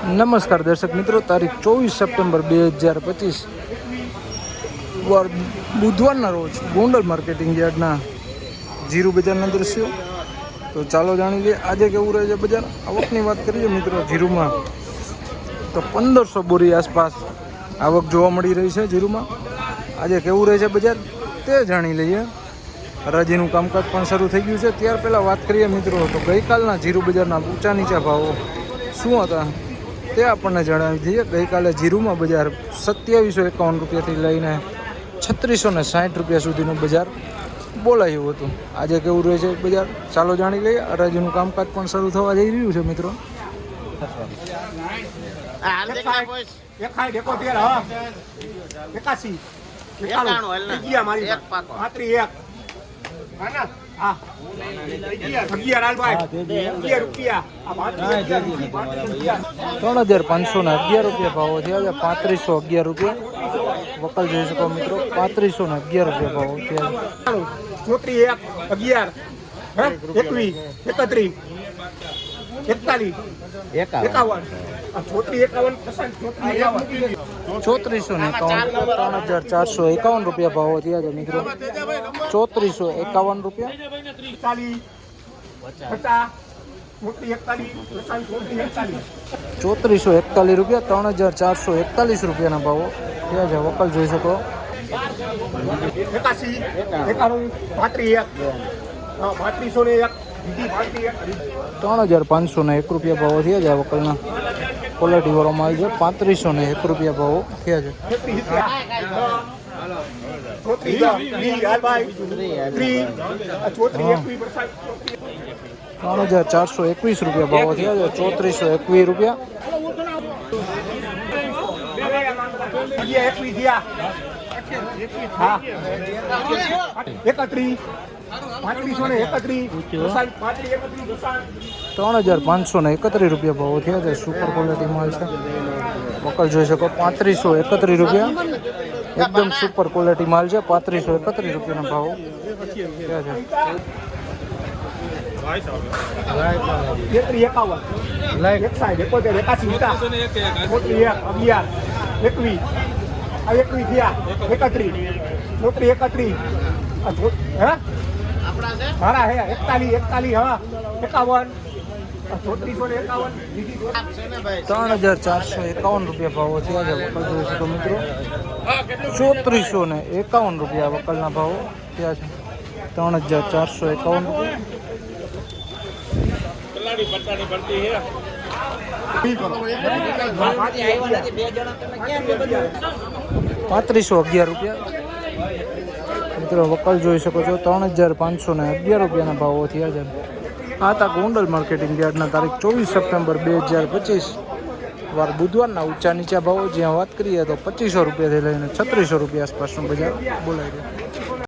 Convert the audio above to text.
નમસ્કાર દર્શક મિત્રો, તારીખ ચોવીસ સપ્ટેમ્બર બે હજાર પચીસ. વાર બુધવારના રોજ ગોંડલ માર્કેટિંગ યાર્ડના જીરું બજારના દ્રશ્યો. તો ચાલો જાણી લઈએ, આજે કેવું રહે છે બજાર? આવકની વાત કરીએ મિત્રો, જીરુમાં તો પંદરસો બોરી આસપાસ આવક જોવા મળી રહી છે જીરુમાં. આજે કેવું રહે છે બજાર? તે જાણી લઈએ. હરાજીનું કામકાજ પણ શરૂ થઈ ગયું છે. ત્યાર પહેલાં વાત કરીએ મિત્રો, તો ગઈકાલના જીરું બજારના ઊંચા નીચા ભાવો શું હતા? તે આપણને જણાવી દઈએ. ગઈકાલે જીરુમાં બજાર સત્યાવીસો એકાવન રૂપિયાથી લઈને છત્રીસો ને સાઠ રૂપિયા સુધીનું બજાર બોલાયું હતું. આજે કેવું રહે છે બજાર? ચાલો જાણી લઈએ. અરાજીનું કામકાજ પણ શરૂ થવા જઈ રહ્યું છે મિત્રો. એકાસી એકાણું, એક પાકો. પાંત્રી એક. આ રૂપિયા, ત્રણ હજાર પાંચસો ને અગિયાર રૂપિયા ભાવો થયા છે પાંત્રીસો અગિયાર રૂપિયા. વકલ જોઈ શકો મિત્રો પાંત્રીસો ને અગિયાર રૂપિયા ભાવો થયા ચોત્રી ચોત્રીસ એક અગિયાર. હે? એકવીસ એકત્રીસ એકતાલીસ. એકાવન. ચોત્રીસ ને એકાવન ત્રણ હજાર ચારસો એકાવન રૂપિયા ભાવો થયા છે મિત્રો. ચોત્રીસો એકાવન રૂપિયા. ચોત્રીસ એકતાલીસ રૂપિયા ત્રણ હજાર ચારસો એકતાલીસ રૂપિયાના ભાવો થયા છે. વકલ જોઈ શકો. એકાસી એકાણું પાંત્રીસ એક. પાંત્રીસો ને એક બીજી પાંત્રીસ એક. ત્રણ હજાર પાંચસો ને એક રૂપિયા ભાવો થયા છે વકલના. ક્વોલિટી વાળો આવી છે પાંત્રીસો ને એક રૂપિયા ભાવો થયા છે. ત્રણ હજાર ચારસો એકવીસ રૂપિયા ભાવો થયા છે. ચોત્રીસો એકવીસ રૂપિયા. ત્રણ હજાર પાંચસો ને એકત્રીસ રૂપિયા ભાવો થયા છે. સુપર ક્વોલિટી માલ છે. વકલ જોઈ શકો. પાંત્રીસો એકત્રીસ રૂપિયા. એકદમ સુપર ક્વોલિટી માલ છે. પાંત્રીસો એકત્રીસ રૂપિયાના ભાવો થયા છે. એકાવન. સાઈડ એકોતેર એકાસી એકવીસ. આ એકવીસ થયા. એકત્રીસ. છોકરી એકત્રીસ. હે? મારા હે, એકતાલીસ એકતાલીસ, હા. એકાવન. ત્રણ હજાર ચારસો એકાવન રૂપિયા ભાવો થયા છે વકલ એકાવન રૂપિયા વકલના ભાવો થયા ત્રણ હજાર ચારસો એકાવન પાંત્રીસો અગિયાર રૂપિયા. મિત્રો, વકલ જોઈ શકો છો ત્રણ હજાર પાંચસો ને અગિયાર રૂપિયાના ભાવો થયા છે. આ તા ગોંડલ માર્કેટિંગ યાર્ડના તારીખ ચોવીસ સપ્ટેમ્બર બે હજાર પચીસ. વાર બુધવારના ઊંચા નીચા ભાવો, જ્યાં વાત કરીએ તો પચીસો રૂપિયાથી લઈને છત્રીસો રૂપિયા આસપાસનું બજાર બોલાય છે.